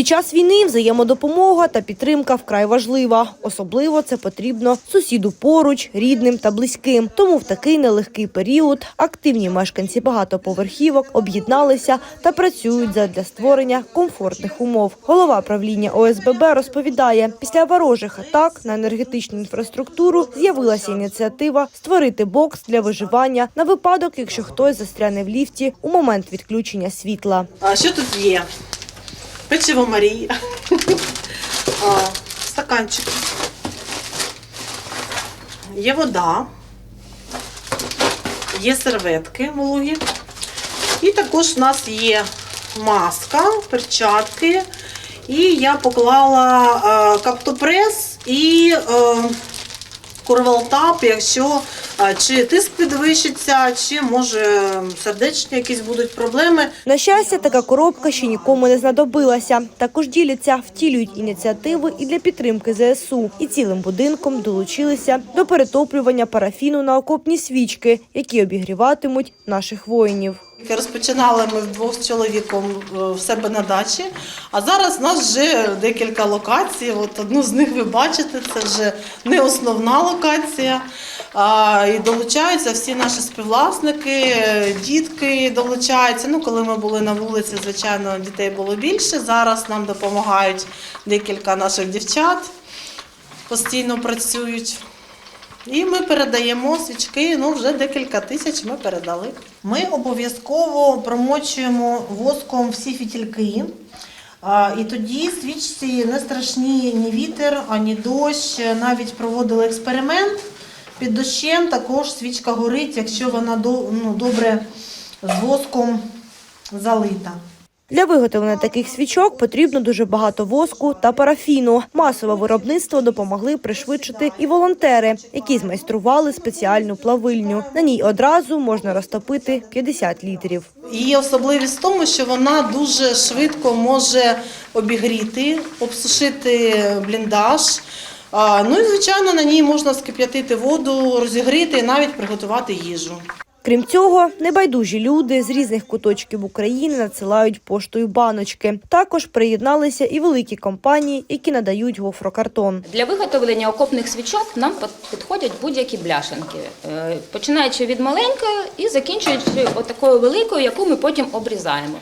Під час війни взаємодопомога та підтримка вкрай важлива. Особливо це потрібно сусіду поруч, рідним та близьким. Тому в такий нелегкий період активні мешканці багатоповерхівок об'єдналися та працюють задля створення комфортних умов. Голова правління ОСББ розповідає, після ворожих атак на енергетичну інфраструктуру з'явилася ініціатива створити бокс для виживання на випадок, якщо хтось застряне в ліфті у момент відключення світла. А що тут є? Печиво Марії. А, Стаканчик. Є вода. Є серветки вологі. І також у нас є маска, перчатки. І я поклала е, каптопрес і е, курвалтап, якщо чи тиск підвищиться, чи може сердечні якісь будуть проблеми. На щастя, така коробка ще нікому не знадобилася. Також діляться, втілюють ініціативи і для підтримки ЗСУ. І цілим будинком долучилися до перетоплювання парафіну на окопні свічки, які обігріватимуть наших воїнів. Розпочинали ми вдвох з чоловіком е, в себе на дачі, а зараз у нас вже декілька локацій. От одну з них ви бачите, це вже не основна локація. А, і долучаються всі наші співвласники, дітки долучаються. Ну, коли ми були на вулиці, звичайно, дітей було більше. Зараз нам допомагають декілька наших дівчат, постійно працюють. І ми передаємо свічки, ну вже декілька тисяч ми передали. Ми обов'язково промочуємо воском всі фітільки. І тоді свічці не страшні ні вітер, ані дощ. Навіть проводили експеримент. Під дощем також свічка горить, якщо вона ну, добре з воском залита. Для виготовлення таких свічок потрібно дуже багато воску та парафіну. Масове виробництво допомогли пришвидшити і волонтери, які змайстрували спеціальну плавильню. На ній одразу можна розтопити 50 літрів. Її особливість в тому, що вона дуже швидко може обігріти, обсушити бліндаж. Ну і звичайно на ній можна скип'ятити воду, розігріти і навіть приготувати їжу. Крім цього, небайдужі люди з різних куточків України надсилають поштою баночки. Також приєдналися і великі компанії, які надають гофрокартон. Для виготовлення окопних свічок нам під- підходять будь-які бляшанки, е, починаючи від маленької і закінчуючи отакою великою, яку ми потім обрізаємо.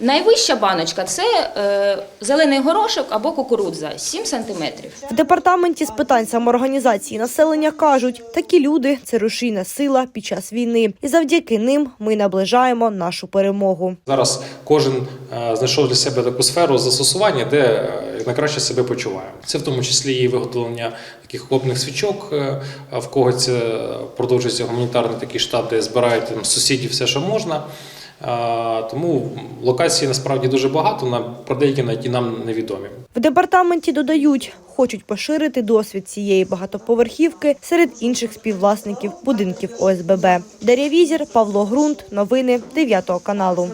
Найвища баночка це е, зелений горошок або кукурудза 7 сантиметрів. В департаменті з питань самоорганізації населення кажуть, такі люди це рушійна сила під час війни, і завдяки ним ми наближаємо нашу перемогу. Зараз кожен е, знайшов для себе таку сферу застосування, де е, найкраще себе почуває. Це в тому числі і виготовлення таких хлопних свічок. е, В когось це продовжується гуманітарний такий штаб, де збирають там, сусідів все, що можна. Тому локацій насправді дуже багато, на про деякі навіть і нам невідомі. В департаменті додають, хочуть поширити досвід цієї багатоповерхівки серед інших співвласників будинків ОСББ. Дар'я Візір, Павло Грунт. Новини 9 каналу.